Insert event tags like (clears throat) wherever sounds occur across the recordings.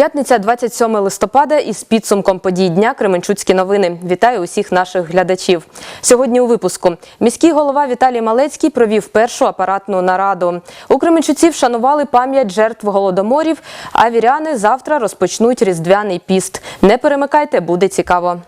П'ятниця, 27 листопада, із підсумком подій дня Кременчуцькі новини. Вітаю усіх наших глядачів. Сьогодні у випуску міський голова Віталій Малецький провів першу апаратну нараду. У Кременчуці вшанували пам'ять жертв голодоморів. А віряни завтра розпочнуть різдвяний піст. Не перемикайте, буде цікаво.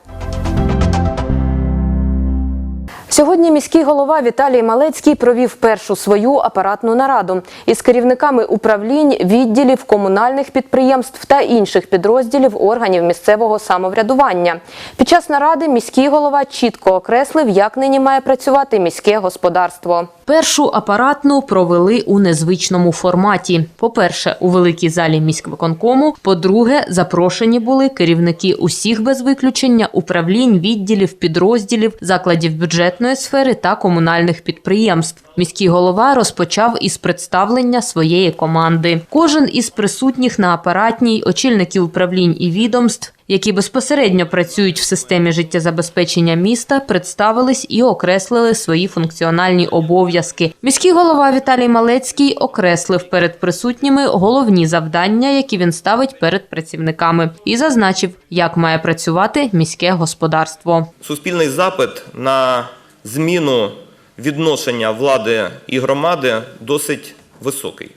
Сьогодні міський голова Віталій Малецький провів першу свою апаратну нараду із керівниками управлінь, відділів, комунальних підприємств та інших підрозділів органів місцевого самоврядування. Під час наради міський голова чітко окреслив, як нині має працювати міське господарство. Першу апаратну провели у незвичному форматі. По-перше, у великій залі міськвиконкому. По-друге, запрошені були керівники усіх без виключення управлінь, відділів, підрозділів, закладів бюджетної сфери та комунальних підприємств. Міський голова розпочав із представлення своєї команди. Кожен із присутніх на апаратній, очільники управлінь і відомств, які безпосередньо працюють в системі життєзабезпечення міста, представились і окреслили свої функціональні обов'язки. Міський голова Віталій Малецький окреслив перед присутніми головні завдання, які він ставить перед працівниками, і зазначив, як має працювати міське господарство. Суспільний запит на зміну відношення влади і громади досить високий.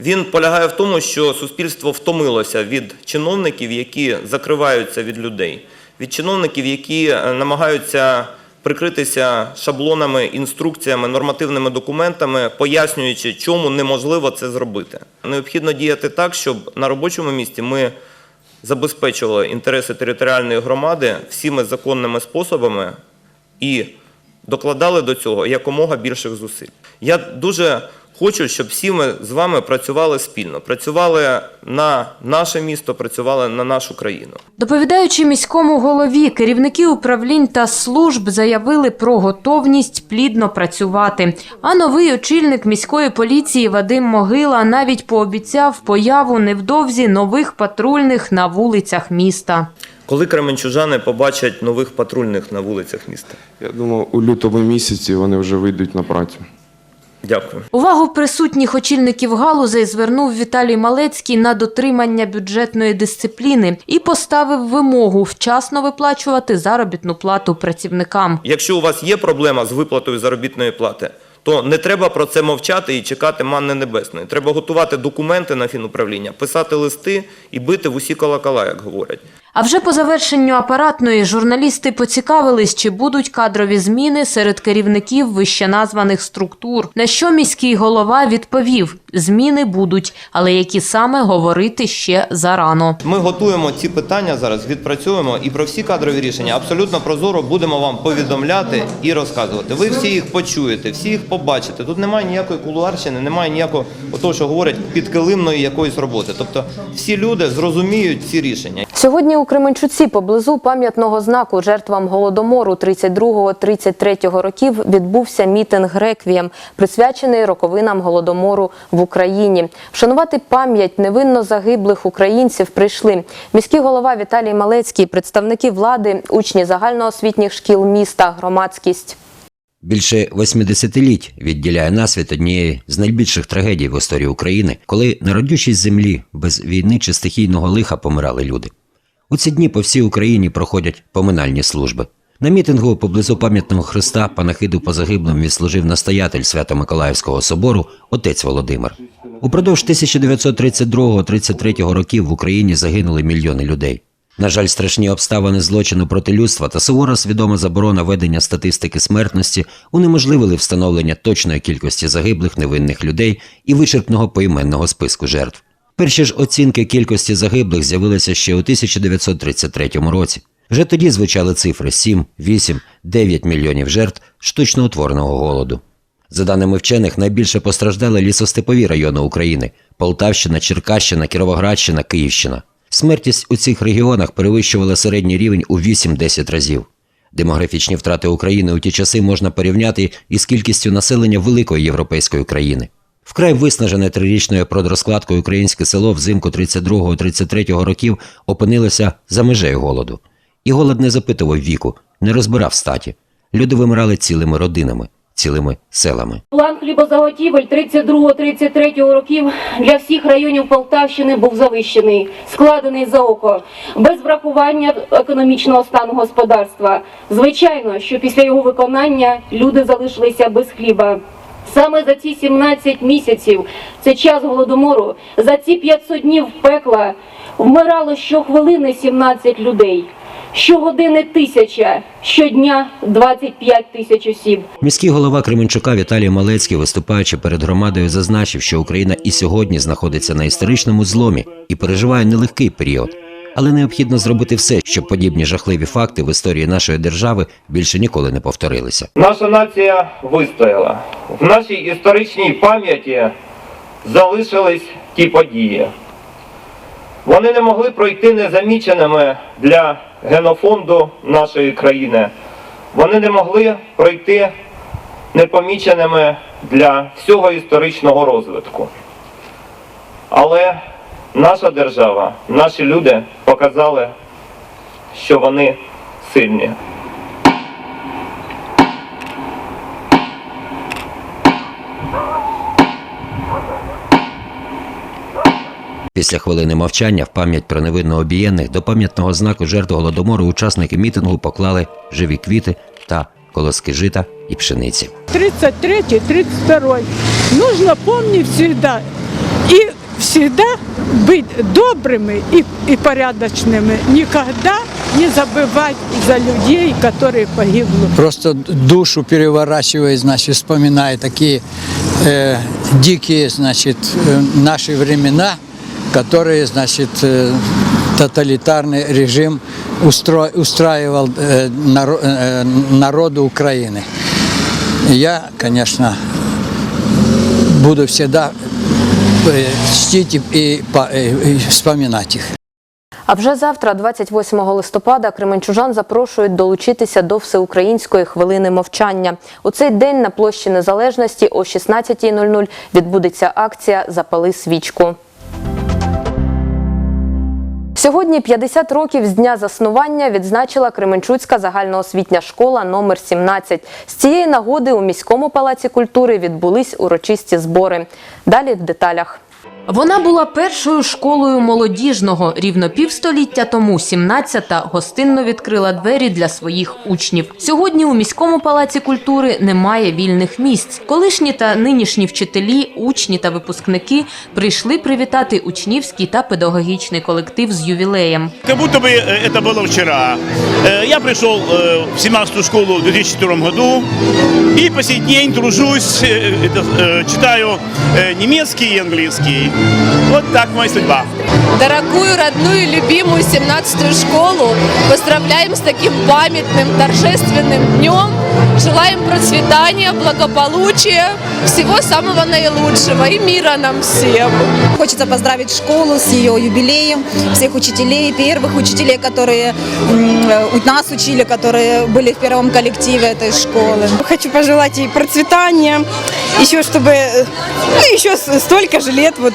Він полягає в тому, що суспільство втомилося від чиновників, які закриваються від людей, від чиновників, які е, намагаються прикритися шаблонами, інструкціями, нормативними документами, пояснюючи, чому неможливо це зробити. Необхідно діяти так, щоб на робочому місці ми забезпечували інтереси територіальної громади всіми законними способами і докладали до цього якомога більших зусиль. Я дуже хочу, щоб всі ми з вами працювали спільно, працювали на наше місто, працювали на нашу країну. Доповідаючи міському голові, керівники управлінь та служб заявили про готовність плідно працювати. А новий очільник міської поліції Вадим Могила навіть пообіцяв появу невдовзі нових патрульних на вулицях міста. Коли кременчужани побачать нових патрульних на вулицях міста? Я думаю, у лютому місяці вони вже вийдуть на працю. Дякую. Увагу присутніх очільників галузей звернув Віталій Малецький на дотримання бюджетної дисципліни і поставив вимогу вчасно виплачувати заробітну плату працівникам. Якщо у вас є проблема з виплатою заробітної плати, то не треба про це мовчати і чекати манни небесної. Треба готувати документи на фінуправління, писати листи і бити в усі колокола, як говорять. А вже по завершенню апаратної журналісти поцікавились, чи будуть кадрові зміни серед керівників вищеназваних структур. На що міський голова відповів: зміни будуть, але які саме говорити ще зарано. Ми готуємо ці питання зараз, відпрацюємо і про всі кадрові рішення абсолютно прозоро будемо вам повідомляти і розказувати. Ви всі їх почуєте, всі їх побачите. Тут немає ніякої кулуарщини, немає ніякого того, що говорять підкилимної якоїсь роботи. Тобто всі люди зрозуміють ці рішення. Сьогодні у Кременчуці поблизу пам'ятного знаку жертвам голодомору 32-33 років відбувся мітинг «Реквієм», присвячений роковинам голодомору в Україні. Вшанувати пам'ять невинно загиблих українців прийшли міський голова Віталій Малецький, представники влади, учні загальноосвітніх шкіл міста, громадськість. Більше 80-літь відділяє нас від однієї з найбільших трагедій в історії України, коли на родючій землі без війни чи стихійного лиха помирали люди. У ці дні по всій Україні проходять поминальні служби. На мітингу поблизу пам'ятного хреста панахиду по загиблим відслужив настоятель Свято-Миколаївського собору отець Володимир. Упродовж 1932-33 років в Україні загинули мільйони людей. На жаль, страшні обставини злочину проти людства та сувора свідома заборона ведення статистики смертності унеможливили встановлення точної кількості загиблих невинних людей і вичерпного поіменного списку жертв. Перші ж оцінки кількості загиблих з'явилися ще у 1933 році. Вже тоді звучали цифри 7, 8, 9 мільйонів жертв штучно утвореного голоду. За даними вчених, найбільше постраждали лісостепові райони України: Полтавщина, Черкащина, Кіровоградщина, Київщина. Смертність у цих регіонах перевищувала середній рівень у 8-10 разів. Демографічні втрати України у ті часи можна порівняти із кількістю населення великої європейської країни. Вкрай виснажене трирічною продрозкладкою українське село взимку 32-33 років опинилося за межею голоду. І голод не запитував віку, не розбирав статі. Люди вимирали цілими родинами. цілими селами. План хлібозаготівель 32-33 років для всіх районів Полтавщини був завищений, складений за око, без врахування економічного стану господарства. Звичайно, що після його виконання люди залишилися без хліба. Саме за ці 17 місяців, це час голодомору, за ці 500 днів пекла вмирало щохвилини 17 людей, щогодини тисяча, щодня 25 тисяч осіб. Міський голова Кременчука Віталій Малецький, виступаючи перед громадою, зазначив, що Україна і сьогодні знаходиться на історичному зломі і переживає нелегкий період. Але необхідно зробити все, щоб подібні жахливі факти в історії нашої держави більше ніколи не повторилися. Наша нація вистояла. В нашій історичній пам'яті залишились ті події. Вони не могли пройти незаміченими для генофонду нашої країни. Вони не могли пройти непоміченими для всього історичного розвитку. Але наша держава, наші люди показали, що вони сильні. Після хвилини мовчання в пам'ять про невинно обієнних до пам'ятного знаку жертв голодомору учасники мітингу поклали живі квіти та колоски жита і пшениці. 33 32 Нужно помнить всегда и всегда быть добрыми и, и порядочными. Никогда не забывать за людей, которые погибли. просто душу переворачивает, значит, вспоминая такие э, дикие, значит, э, наши времена, которые, значит, э, тоталитарный режим устро- устраивал э, наро- э, народу Украины. Я, конечно, буду всегда э, чтить і пам'ятати их. А вже завтра, 28 листопада, кременчужан запрошують долучитися до всеукраїнської хвилини мовчання. У цей день на площі Незалежності о 16.00 відбудеться акція Запали свічку. Сьогодні 50 років з дня заснування відзначила Кременчуцька загальноосвітня школа номер 17. З цієї нагоди у міському палаці культури відбулись урочисті збори. Далі в деталях. Вона була першою школою молодіжного. Рівно півстоліття тому 17-та гостинно відкрила двері для своїх учнів. Сьогодні у міському палаці культури немає вільних місць. Колишні та нинішні вчителі, учні та випускники прийшли привітати учнівський та педагогічний колектив з ювілеєм. Как будто бы э, это было вчера. Э, Я пришел э, в 17-ю школу в 2004 году и по сей день тружусь, э, это, э, читаю э, немецкий и английский. Вот так моя судьба. Дорогую, родную, любимую 17-ю школу поздравляем с таким памятным, торжественным днем. Желаем процветания, благополучия, всего самого наилучшего и мира нам всем. Хочется поздравить школу с ее юбилеем, всех учителей, первых учителей, которые м, у нас учили, которые были в первом коллективе этой школы. Хочу пожелать ей процветания, еще чтобы, э, ну, еще с- столько же лет вот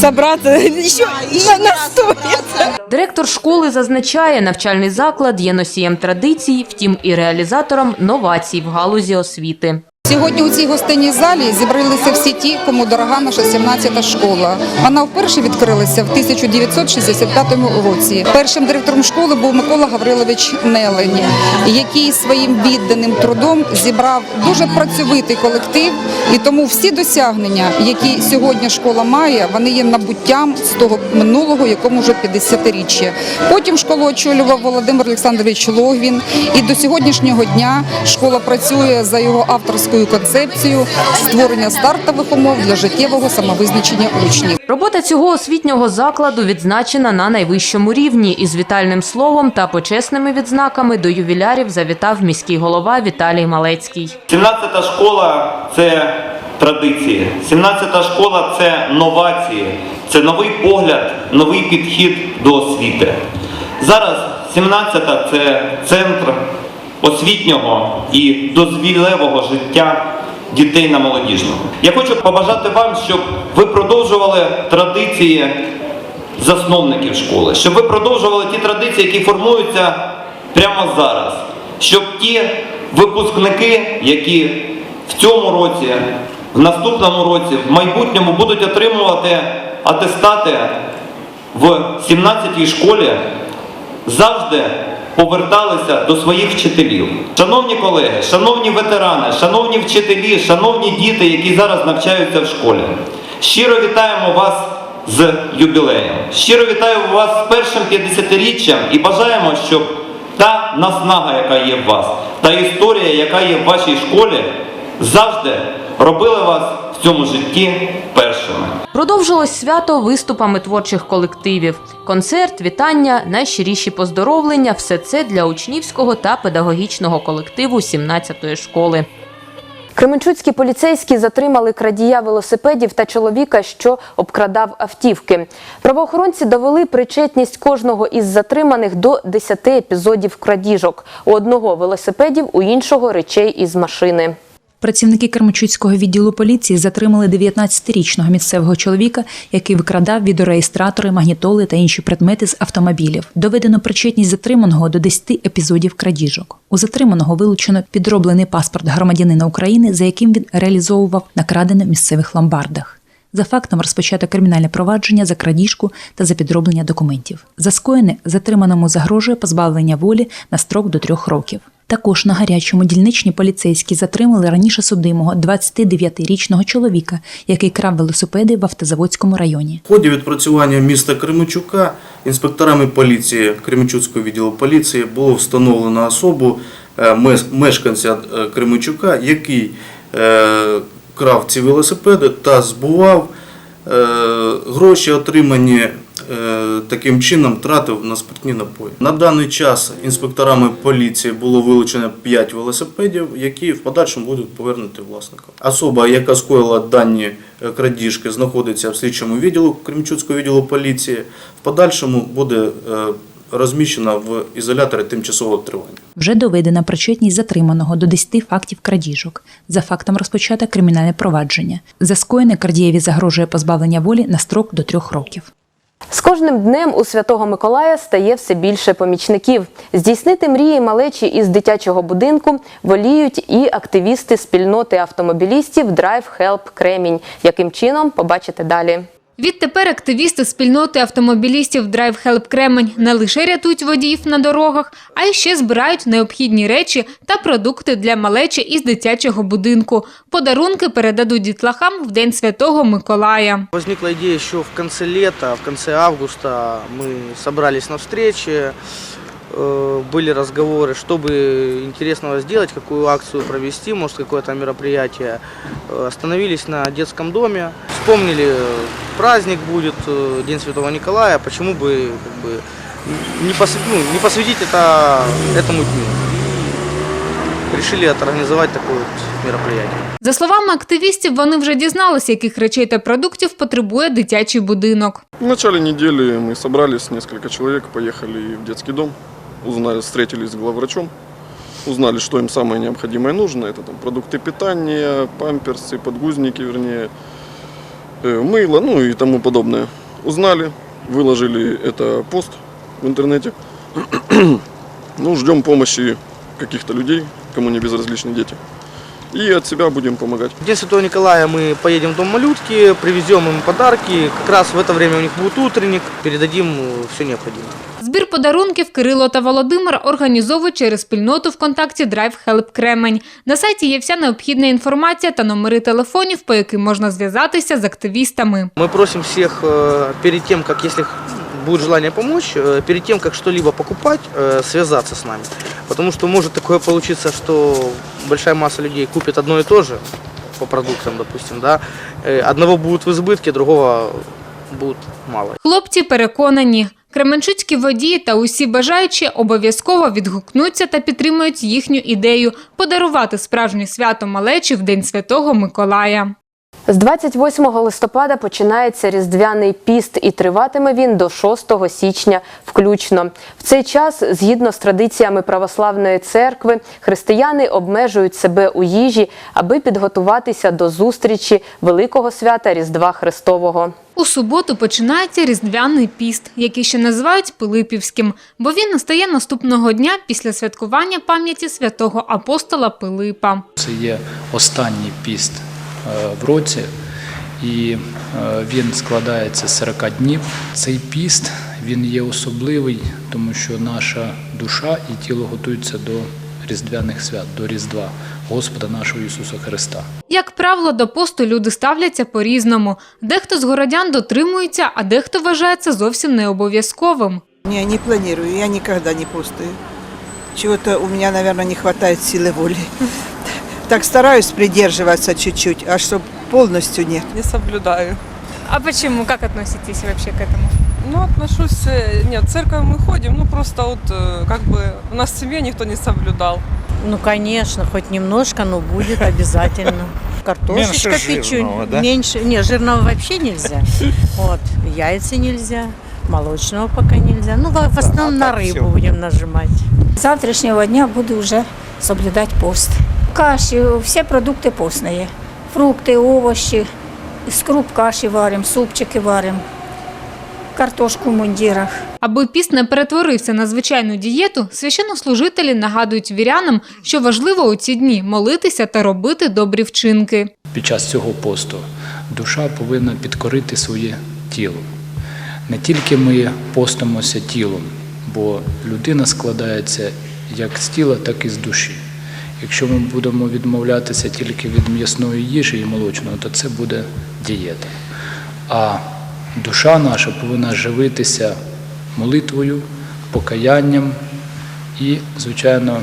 собраться, (laughs) еще на, на сто лет. Директор школи зазначає, навчальний заклад є носієм традицій, втім і реалізатором новацій в галузі освіти. Сьогодні у цій гостинній залі зібралися всі ті, кому дорога наша 17-та школа. Вона вперше відкрилася в 1965 році. Першим директором школи був Микола Гаврилович Нелень, який своїм відданим трудом зібрав дуже працьовитий колектив. І тому всі досягнення, які сьогодні школа має, вони є набуттям з того минулого, якому вже 50-річчя. Потім школу очолював Володимир Олександрович Логвін. І до сьогоднішнього дня школа працює за його авторською концепцією створення стартових умов для життєвого самовизначення учнів. Робота цього освітнього закладу відзначена на найвищому рівні. Із вітальним словом та почесними відзнаками до ювілярів завітав міський голова Віталій Малецький. 17-та школа це традиції. 17-та школа це новації, це новий погляд, новий підхід до освіти. Зараз 17-та це центр освітнього і дозвілевого життя дітей на молодіжному. Я хочу побажати вам, щоб ви продовжували традиції засновників школи, щоб ви продовжували ті традиції, які формуються прямо зараз, щоб ті випускники, які в цьому році, в наступному році, в майбутньому будуть отримувати атестати в 17-й школі, завжди поверталися до своїх вчителів. Шановні колеги, шановні ветерани, шановні вчителі, шановні діти, які зараз навчаються в школі, щиро вітаємо вас з юбілеєм. Щиро вітаю вас з першим 50-річчям і бажаємо, щоб та наснага, яка є в вас, та історія, яка є в вашій школі, завжди робили вас в цьому житті першими. Продовжилось свято виступами творчих колективів. Концерт, вітання, найщиріші поздоровлення все це для учнівського та педагогічного колективу 17-ї школи. Кременчуцькі поліцейські затримали крадія велосипедів та чоловіка, що обкрадав автівки. Правоохоронці довели причетність кожного із затриманих до 10 епізодів крадіжок. У одного велосипедів, у іншого речей із машини. Працівники Кермачуцького відділу поліції затримали 19-річного місцевого чоловіка, який викрадав відеореєстратори, магнітоли та інші предмети з автомобілів. Доведено причетність затриманого до 10 епізодів крадіжок. У затриманого вилучено підроблений паспорт громадянина України, за яким він реалізовував накрадене в місцевих ломбардах. За фактом розпочато кримінальне провадження за крадіжку та за підроблення документів. За скоєне затриманому загрожує позбавлення волі на строк до трьох років. Також на гарячому дільничні поліцейські затримали раніше судимого 29-річного чоловіка, який крав велосипеди в автозаводському районі. В ході відпрацювання міста Кременчука інспекторами поліції Кременчуцького відділу поліції було встановлено особу е, мешканця е, Кременчука, який е, крав ці велосипеди та збував гроші, отримані таким чином, тратив на спиртні напої. На даний час інспекторами поліції було вилучено 5 велосипедів, які в подальшому будуть повернуті власникам. Особа, яка скоїла дані е, крадіжки, знаходиться в слідчому відділу Кремчуцького відділу поліції. В подальшому буде е, розміщена в ізоляторі тимчасового тривання. Вже доведена причетність затриманого до 10 фактів крадіжок. За фактом розпочато кримінальне провадження. За скоєне крадієві загрожує позбавлення волі на строк до трьох років. З кожним днем у Святого Миколая стає все більше помічників. Здійснити мрії малечі із дитячого будинку воліють і активісти спільноти автомобілістів Drive Help Кремінь. Яким чином побачите далі. Відтепер активісти спільноти автомобілістів Drive Help Кремень не лише рятують водіїв на дорогах, а й ще збирають необхідні речі та продукти для малечі із дитячого будинку. Подарунки передадуть дітлахам в День Святого Миколая. Возникла ідея, що в кінці літа, в кінці августа ми зібралися на э, были разговоры, что бы интересного сделать, какую акцию провести, может какое-то мероприятие. Э, Остановились на детском доме, вспомнили, э, праздник будет, э, День Святого Николая, почему бы, как бы не, посв- ну, не посвятить это этому дню. Решили организовать такое вот мероприятие. За словами активістів, вони вже дізналися, яких речей та продуктів потребує дитячий будинок. В начале недели мы собрались, несколько человек, поехали в детский дом, Узнали, встретились с главврачом, узнали, что им самое необходимое нужно. Это там продукты питания, памперсы, подгузники, вернее, э, мыло, ну и тому подобное. Узнали, выложили это пост в интернете. (clears throat) ну, ждем помощи каких-то людей, кому не безразличны дети. И от себя будем помогать. День Святого Николая мы поедем в Дом малютки, привезем им подарки. Как раз в это время у них будет утренник, передадим все необходимое. Збір подарунків Кирило та Володимир організовують через спільноту ВКонтакті Drive Help Кремень. На сайті є вся необхідна інформація та номери телефонів, по яким можна зв'язатися з активістами. Мы просим всех э, перед тем, как если будет желание помочь, э, перед тем, как что-либо покупать, э, связаться с нами. Потому что может такое получиться, что большая масса людей купит одно и то же по продуктам, допустим, да. Э, Одного будет в избытке, другого будет мало. Хлопці переконані, кременчуцькі водії та усі бажаючі обов'язково відгукнуться та підтримують їхню ідею подарувати справжнє свято малечі в День Святого Миколая. З 28 листопада починається Різдвяний піст і триватиме він до 6 січня включно. В цей час, згідно з традиціями православної церкви, християни обмежують себе у їжі, аби підготуватися до зустрічі Великого свята Різдва Христового. У суботу починається Різдвяний піст, який ще називають Пилипівським, бо він настає наступного дня після святкування пам'яті святого апостола Пилипа. Це є останній піст е, в році, і е, він складається з 40 днів. Цей піст він є особливий, тому що наша душа і тіло готуються до різдвяних свят, до Різдва Господа нашого Ісуса Христа. Як правило, до посту люди ставляться по-різному. Дехто з городян дотримується, а дехто вважає це зовсім не обов'язковим. Ні, не планую, я ніколи не постую. Чого-то у мене, мабуть, не вистачає сили волі. Так стараюсь придерживаться чуть-чуть, а щоб повністю ні. Не соблюдаю. А почему? Как относитесь вообще к этому? Ну, отношусь... э, Нет, в церковь мы ходим, ну, просто вот, э, как бы, у нас в семье никто не соблюдал. Ну, конечно, хоть немножко, но будет (laughs) обязательно. Картошечка Меньше печу. жирного, да? Меньше. Не, жирного вообще нельзя. Вот. Яйца нельзя. Молочного пока нельзя. Ну, в в основном на рыбу будем нажимать. С завтрашнего дня буду уже соблюдать пост. Каши, все продукты постные. Фрукты, овощи, из круп каши варим, супчики варим, картошку в мундирах. Аби піст не перетворився на звичайну дієту, священнослужителі нагадують вірянам, що важливо у ці дні молитися та робити добрі вчинки. Під час цього посту душа повинна підкорити своє тіло. Не тільки ми постимося тілом, бо людина складається як з тіла, так і з душі. Якщо ми будемо відмовлятися тільки від м'ясної їжі і молочного, то це буде дієта. А душа наша повинна живитися молитвою, покаянням і, звичайно,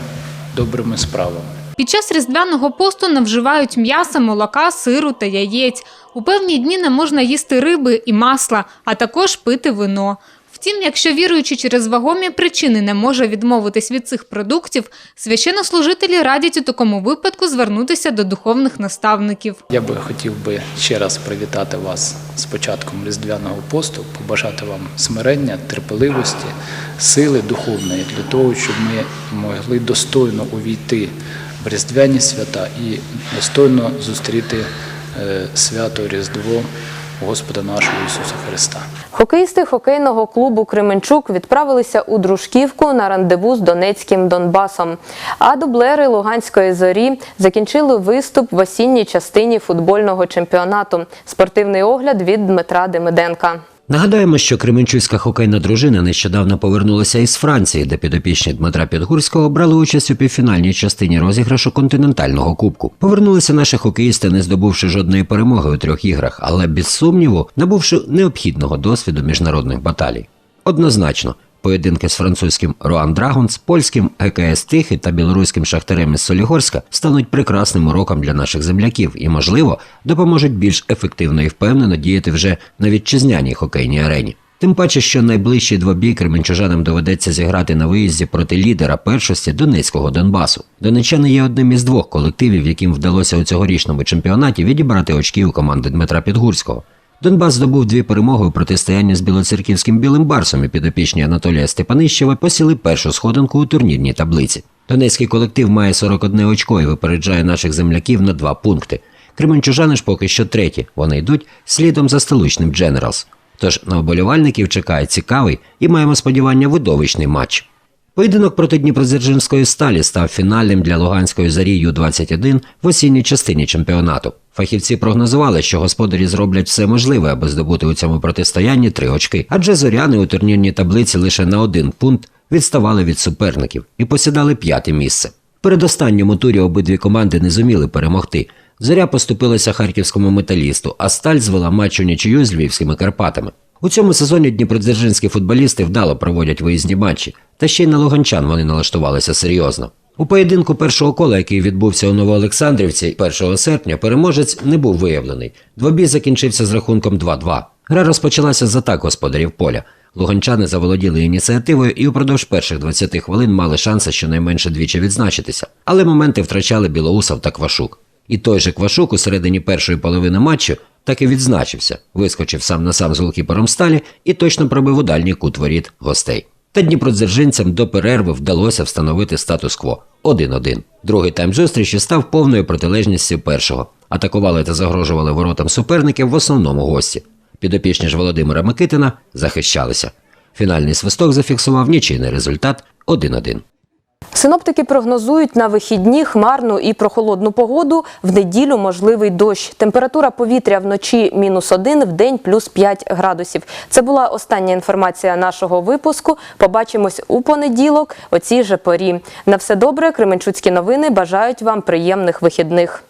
добрими справами. Під час різдвяного посту не вживають м'яса, молока, сиру та яєць. У певні дні не можна їсти риби і масла, а також пити вино. Втім, якщо віруючий через вагомі причини не може відмовитись від цих продуктів, священнослужителі радять у такому випадку звернутися до духовних наставників. Я би хотів би ще раз привітати вас з початком Різдвяного посту, побажати вам смирення, терпеливості, сили духовної для того, щоб ми могли достойно увійти в Різдвяні свята і достойно зустріти е, свято Різдво Господа нашого Ісуса Христа. Хокеїсти хокейного клубу Кременчук відправилися у Дружківку на рандеву з Донецьким Донбасом. А дублери Луганської зорі закінчили виступ в осінній частині футбольного чемпіонату. Спортивний огляд від Дмитра Демиденка. Нагадаємо, що Кременчуцька хокейна дружина нещодавно повернулася із Франції, де підопічні Дмитра Підгурського брали участь у півфінальній частині розіграшу континентального кубку. Повернулися наші хокеїсти, не здобувши жодної перемоги у трьох іграх, але без сумніву набувши необхідного досвіду міжнародних баталій. Однозначно, поєдинки з французьким Руан Драгонс, польським ГКС Тихий та білоруським шахтарем із Солігорська стануть прекрасним уроком для наших земляків і, можливо, допоможуть більш ефективно і впевнено діяти вже на вітчизняній хокейній арені. Тим паче, що найближчий двобій кременчужанам доведеться зіграти на виїзді проти лідера першості Донецького Донбасу. Донеччани є одним із двох колективів, яким вдалося у цьогорічному чемпіонаті відібрати очки у команди Дмитра Підгурського. Донбас здобув дві перемоги у протистоянні з білоцерківським білим барсом і підопічні Анатолія Степанищева посіли першу сходинку у турнірній таблиці. Донецький колектив має 41 очко і випереджає наших земляків на два пункти. Кременчужани ж поки що треті. Вони йдуть слідом за столичним Дженералс. Тож на оболівальників чекає цікавий і маємо сподівання видовищний матч. Поєдинок проти Дніпродзержинської сталі став фінальним для Луганської зарі Ю-21 в осінній частині чемпіонату. Фахівці прогнозували, що господарі зроблять все можливе, аби здобути у цьому протистоянні три очки, адже зоряни у турнірній таблиці лише на один пункт відставали від суперників і посідали п'яте місце. В передостанньому турі обидві команди не зуміли перемогти. Зоря поступилася харківському металісту, а сталь звела матч у нічию з львівськими Карпатами. У цьому сезоні дніпродзержинські футболісти вдало проводять виїзні матчі, та ще й на луганчан вони налаштувалися серйозно. У поєдинку першого кола, який відбувся у Новоолександрівці 1 серпня, переможець не був виявлений. Двобій закінчився з рахунком 2-2. Гра розпочалася з атак господарів поля. Луганчани заволоділи ініціативою і упродовж перших 20 хвилин мали шанси щонайменше двічі відзначитися. Але моменти втрачали Білоусов та Квашук. І той же Квашук у середині першої половини матчу так і відзначився, вискочив сам на сам з голкіпером сталі і точно пробив у дальній кут воріт гостей. Та дніпродзержинцям до перерви вдалося встановити статус-кво 1-1. Другий тайм зустрічі став повною протилежністю першого. Атакували та загрожували воротам суперників в основному гості. Підопічні ж Володимира Микитина захищалися. Фінальний свисток зафіксував нічийний результат 1-1. Синоптики прогнозують на вихідні хмарну і прохолодну погоду. В неділю можливий дощ. Температура повітря вночі мінус 1, в день плюс 5 градусів. Це була остання інформація нашого випуску. Побачимось у понеділок о цій же порі. На все добре. Кременчуцькі новини бажають вам приємних вихідних.